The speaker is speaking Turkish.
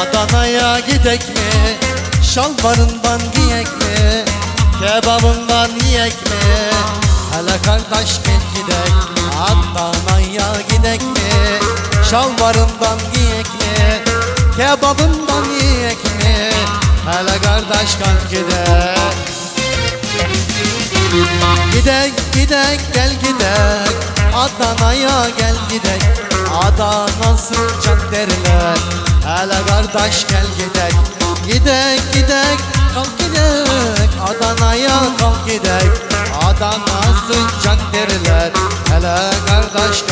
Adana'ya gidek mi? Şalvarından giyek mi? Kebabından yiyek mi? Hele kardeş gel gidek Adana'ya gidek mi? Şalvarından giyek mi? Kebabından yiyek mi? Hele kardeş kalk gidek Gidek gidek gel gidek Adana'ya gel gidek Adana sıcak derler Hele kardeş gel gidek. Gidek gidek kalk gidek. Adana'ya kalk gidek. Adana sıcak derler. Hele kardeş